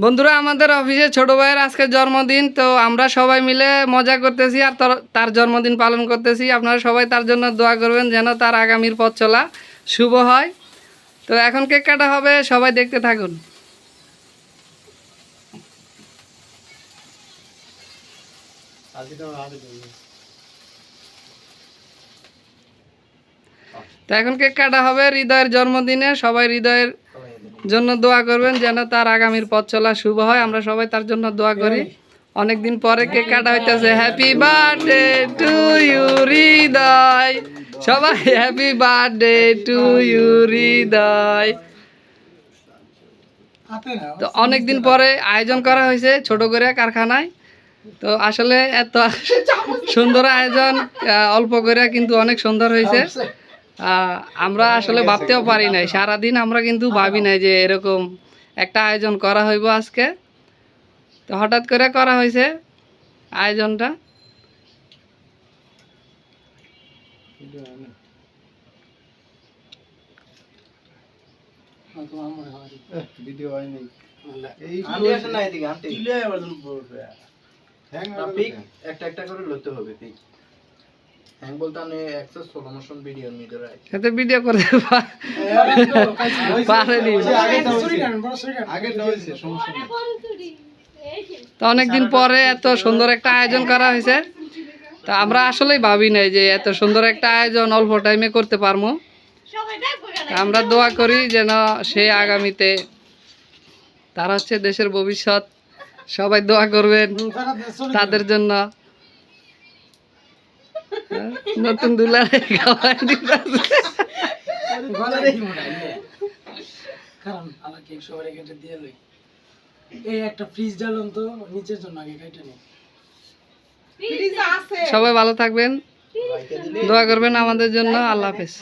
বন্ধুরা, আমাদের অফিসে ছোট ভাইয়ের আজকে জন্মদিন, তো আমরা সবাই মিলে মজা করতেছি আর তার- জন্মদিন পালন করতেছি। আপনারা সবাই তার জন্য দোয়া করবেন যেন তার আগামীর পথ চলা শুভ হয়। তো এখন কেক কাটা হবে, সবাই দেখতে থাকুন। তো এখন কেক কাটা হবে, হৃদয়ের জন্মদিনে। সবাই হৃদয়ের জন্য দোয়া করবেন যেন তার আগামীর পথ চলা শুভ হয়। আমরা সবাই তার জন্য দোয়া করি। অনেকদিন পরে কেক কাটা হইতেছে। Happy birthday to you Hriday. সবাই happy birthday to you Hriday. তো অনেকদিন পরে আয়োজন করা হয়েছে ছোট করে কারখানায়। তো আসলে এত সুন্দর আয়োজন অল্প করে কিন্তু অনেক সুন্দর হয়েছে। আমরা আসলে ভাবতেও পারি নাই। সারাদিন আমরা কিন্তু ভাবি নাই যে এরকম একটা আয়োজন করা হইব আজকে। তো হঠাৎ করে করা হয়েছে আয়োজনটা। ভিডিও হয়নি। হ্যাং একটা একটা করে লইতে হবে পিক। হ্যাং বলতে আমি অ্যাক্সেস স্লো মোশন ভিডিও রাই করতে পা- পারেনি। আগে আগে হয়েছে। সমস্যা তো অনেকদিন পরে এত সুন্দর একটা আয়োজন করা হয়েছে। তা আমরা আসলেই ভাবি নাই যে এত সুন্দর একটা আয়োজন অল্প টাইমে করতে পারব। আমরা দোয়া করি যেন সে আগামীতে তারা হচ্ছে দেশের ভবিষ্যৎ সবাই দোয়া করবেন তাদের জন্য। নতুন দুলা খাওয়াই দিতেছে। কারণ আমার কেক কেটে দিয়ে লই। এই একটা ফ্রিজ ডালন তো নিচের জন্য আগে কেটে নি। সবাই ভালো থাকবেন। দোয়া করবেন আমাদের জন্য। আল্লাহ হাফেজ।